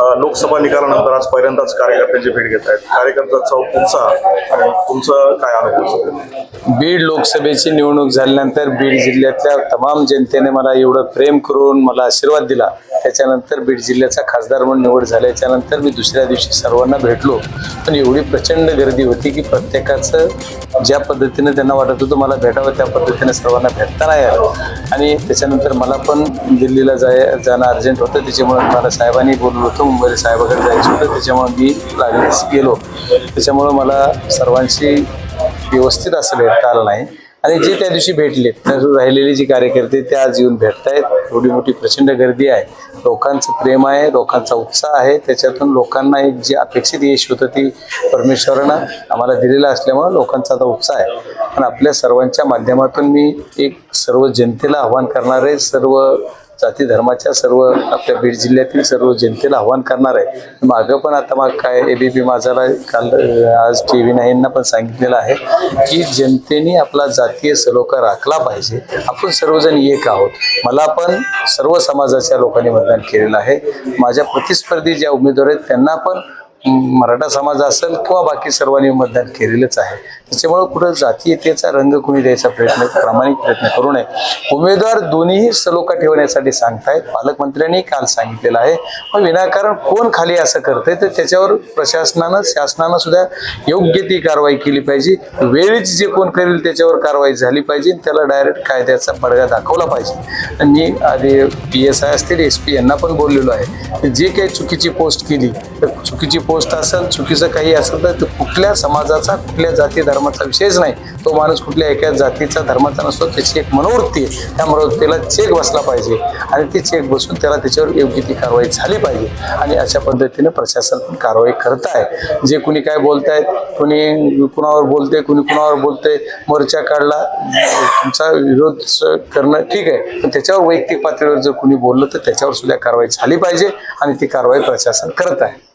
लोकसभा निकालानंतर आज पहिल्यांदाच कार्यकर्त्यांची भेट घेत आहेत. कार्यकर्त्यांचा उत्साह आणि तुमचं काय अनुभव बीड लोकसभेची निवडणूक झाल्यानंतर बीड जिल्ह्यातल्या तमाम जनतेने मला एवढं प्रेम करून मला आशीर्वाद दिला. त्याच्यानंतर बीड जिल्ह्याचा खासदार म्हणून निवड झाल्याच्यानंतर मी दुसऱ्या दिवशी सर्वांना भेटलो. पण एवढी प्रचंड गर्दी होती की प्रत्येकाचं ज्या पद्धतीने त्यांना वाटत होतं मला भेटावं त्या पद्धतीने सर्वांना भेटता नाही आलं. आणि त्याच्यानंतर मला पण दिल्लीला जाय जाणं अर्जंट होतं. त्याच्यामुळे मला साहेबांनी बोललो होतं मुंबईला साहेबाकडे जायचं होतं त्याच्यामुळे मी लागलीच गेलो. त्याच्यामुळं मला सर्वांशी व्यवस्थित असं भेटता आलं नाही. आणि जे त्या दिवशी भेटले राहिलेले जे कार्यकर्ते ते आज येऊन भेटत आहेत एवढी मोठी प्रचंड गर्दी आहे. लोकांचं प्रेम आहे लोकांचा उत्साह आहे. त्याच्यातून लोकांना एक जे अपेक्षित यश होतं ती परमेश्वरानं आम्हाला दिलेलं असल्यामुळं लोकांचा आता उत्साह आहे. पण आपल्या सर्वांच्या माध्यमातून मी एक सर्व जनतेला आव्हान करणारे सर्व जाती धर्माच्या सर्व आपल्या बीड जिल्ह्यातील सर्व जनतेला आव्हान करणार आहे. मागं पण आता मग काय ए बी पी माझाला काल आज टी व्ही नाईनना पण सांगितलेलं आहे की जनतेने आपला जातीय सलोखा राखला पाहिजे. आपण सर्वजण एक आहोत. मला पण सर्व समाजाच्या लोकांनी मतदान केलेलं आहे. माझ्या प्रतिस्पर्धी ज्या उमेदवार आहेत त्यांना पण मराठा समाज असेल किंवा बाकी सर्वांनी मतदान केलेलंच आहे. त्याच्यामुळं कुठं जातीयतेचा रंग कुणी द्यायचा प्रयत्न प्रामाणिक प्रयत्न करू नये. उमेदवार दोन्हीही सलोखा ठेवण्यासाठी सांगतायत. पालकमंत्र्यांनी काल सांगितलेलं आहे. पण विनाकारण कोण खाली असं करतंय? तर त्याच्यावर प्रशासनानं शासनानं सुद्धा योग्य ती कारवाई केली पाहिजे. वेळीच जे कोण करेल त्याच्यावर कारवाई झाली पाहिजे. त्याला डायरेक्ट कायद्याचा पडगा दाखवला पाहिजे. आणि मी आधी पी एस आय असतील एस पी यांना पण बोललेलो आहे. जे काही चुकीची पोस्ट केली तर चुकीची पोस्ट असेल चुकीचं काही असेल तर कुठल्या समाजाचा कुठल्या जाती धर्माचा विषयच नाही. तो माणूस कुठल्या एका जातीचा धर्माचा नसतो त्याची एक मनोवृत्ती आहे. त्या मनोवृत्तीला चेक बसला पाहिजे. आणि ती चेक बसून त्याला त्याच्यावर योग्य ती कारवाई झाली पाहिजे. आणि अशा पद्धतीने प्रशासन पण कारवाई करत आहे. जे कुणी काय बोलत आहेत कुणी कुणावर बोलते कुणी कुणावर बोलते मोर्चा काढला तुमचा विरोध करणं ठीक आहे. पण त्याच्यावर वैयक्तिक पातळीवर जर कुणी बोललं तर त्याच्यावर सुद्धा कारवाई झाली पाहिजे आणि ती कारवाई प्रशासन करत आहे.